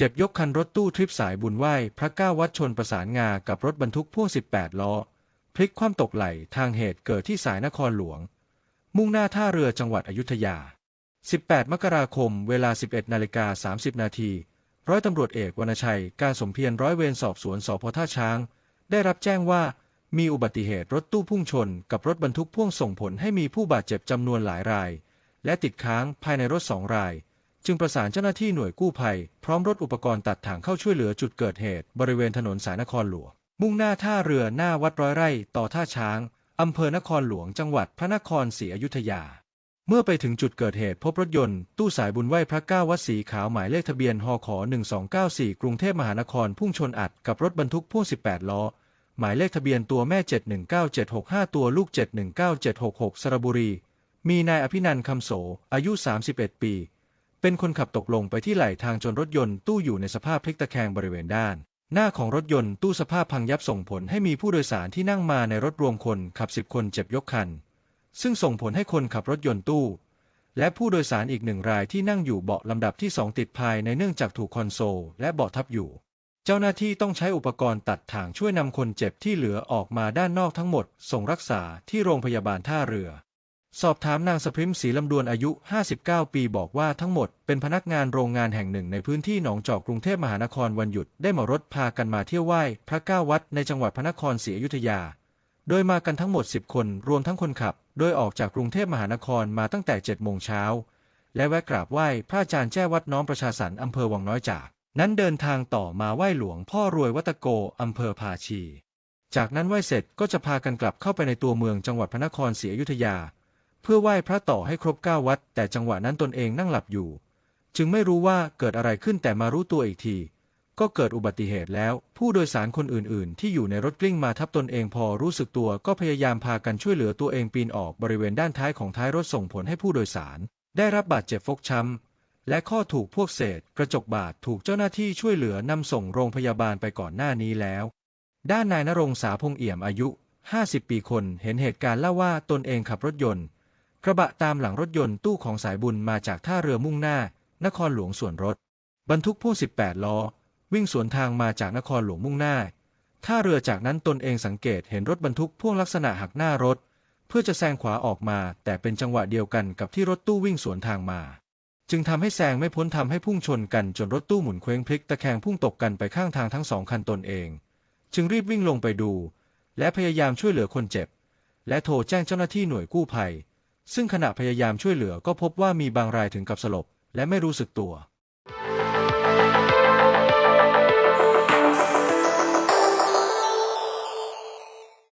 เจ็บยกคันรถตู้ทริปสายบุญไหว้พระเก้าวัดชนประสานงากับรถบรรทุกพ่วง 18 ล้อ พลิกคว่ำตกไหลทางเหตุเกิดที่สายนครหลวง มุ่งหน้าท่าเรือจังหวัดอยุธยา 18 มกราคม เวลา 11 นาฬิกา 30 นาที ร้อยตำรวจเอกวรรณชัย การสมเพียรร้อยเวรสอบสวนสพท่าช้าง ได้รับแจ้งว่ามีอุบัติเหตุรถตู้พุ่งชน กับรถบรรทุกพ่วงส่งผลให้มีผู้บาดเจ็บจำนวนหลายราย และติดค้างภายในรถสองราย จึงประสานเจ้าหน้าที่หน่วยกู้ภัย พร้อมรถอุปกรณ์ตัดถังเข้าช่วยเหลือจุดเกิดเหตุ บริเวณถนนสายนครหลวง มุ่งหน้าท่าเรือหน้าวัดร้อยไร่ ต่อท่าช้าง อำเภอนครหลวง จังหวัดพระนครศรีอยุธยา เมื่อไปถึงจุดเกิดเหตุพบรถยนต์ ตู้สายบุญไหว้พระเก้าวัดสีขาวหมายเลขทะเบียนฮข1294 กรุงเทพมหานครพุ่งชนอัดกับรถบรรทุกพ่วง18 ล้อหมายเลขทะเบียนตัวแม่ 719765 ตัวลูก 719766 สระบุรี มีนายอภินันท์คำโส อายุ 31 ปี เป็นคนขับตกลงไปที่ไหลทางจนรถยนต์ตู้อยู่ในสภาพพลิกตะแคงบริเวณด้าน หน้าของรถยนต์ตู้สภาพพังยับส่งผลให้มีผู้โดยสารที่นั่งมาในรถรวมคนขับ10คนเจ็บยกคัน ซึ่งส่งผลให้คนขับรถยนต์ตู้ และผู้โดยสารอีกหนึ่งรายที่นั่งอยู่เบาะลำดับที่2ติดภายในเนื่องจากถูกคอนโซลและเบาะทับอยู่ เจ้าหน้าที่ต้องใช้อุปกรณ์ตัดถ่างช่วยนำคนเจ็บที่เหลือออกมาด้านนอกทั้งหมด ส่งรักษาที่โรงพยาบาลท่าเรือ สอบถามนางสพริมศรีลำดวนอายุ 59 ปีบอกว่าทั้งหมดเป็นพนักงานโรงงานแห่งหนึ่งในพื้นที่หนองจอกกรุงเทพมหานครวันหยุดได้เหมารถพากันมาเที่ยวไหว้พระเก้าวัดในจังหวัดพระนครศรีอยุธยา โดยมากันทั้งหมด 10 คนรวมทั้งคนขับ โดยออกจากกรุงเทพมหานครมาตั้งแต่ 7 โมงเช้า และแวะกราบไหว้พระอาจารย์แจ้วัดน้อมประชาสรรค์อำเภอวังน้อยจาก นั้นเดินทางต่อมาไหว้หลวงพ่อรวยวัตโกอำเภอภาชี จากนั้นไหว้เสร็จก็จะพากันกลับเข้าไปในตัวเมืองจังหวัดพระนครศรีอยุธยา เพื่อไหว้พระต่อให้ครบเก้าวัด แต่จังหวะนั้นตนเองนั่งหลับอยู่ จึงไม่รู้ว่าเกิดอะไรขึ้นแต่มารู้ตัวอีกที ก็เกิดอุบัติเหตุแล้ว ผู้โดยสารคนอื่น ๆ ที่อยู่ในรถกลิ้งมาทับตนเองพอรู้สึกตัวก็พยายามพากันช่วยเหลือตัวเองปีนออกบริเวณด้านท้ายของท้ายรถส่งผลให้ผู้โดยสาร ได้รับบาดเจ็บฟกช้ำและข้อถูกพวกเศษ กระจกบาดถูกเจ้าหน้าที่ช่วยเหลือนำส่งโรงพยาบาลไปก่อนหน้านี้แล้ว ด้านนายนรงสาพงเอี่ยมอายุ 50 ปีคนเห็นเหตุการณ์เล่าว่าตนเองขับรถยนต์ ระบะตามหลังรถยนต์ตู้ของสายบุญมาจากท่าเรือมุ่งหน้า นครหลวงส่วนรถ บรรทุกพ่วง18 ล้อ วิ่งสวนทางมาจากนครหลวงมุ่งหน้า ท่าเรือจากนั้นตนเองสังเกตเห็นรถบรรทุกพ่วงลักษณะหักหน้ารถ เพื่อจะแซงขวาออกมา แต่เป็นจังหวะเดียวกันกับที่รถตู้วิ่งสวนทางมา จึงทำให้แซงไม่พ้นทำให้พุ่งชนกันจนรถตู้หมุนเคว้งพลิกตะแคงพุ่งตกกันไปข้างทางทั้งสองคันตนเอง จึงรีบวิ่งลงไปดู และพยายามช่วยเหลือคนเจ็บ และโทรแจ้งเจ้าหน้าที่หน่วยกู้ภัย ซึ่งขณะพยายามช่วยเหลือก็พบว่ามีบางรายถึงกับสลบและไม่รู้สึกตัว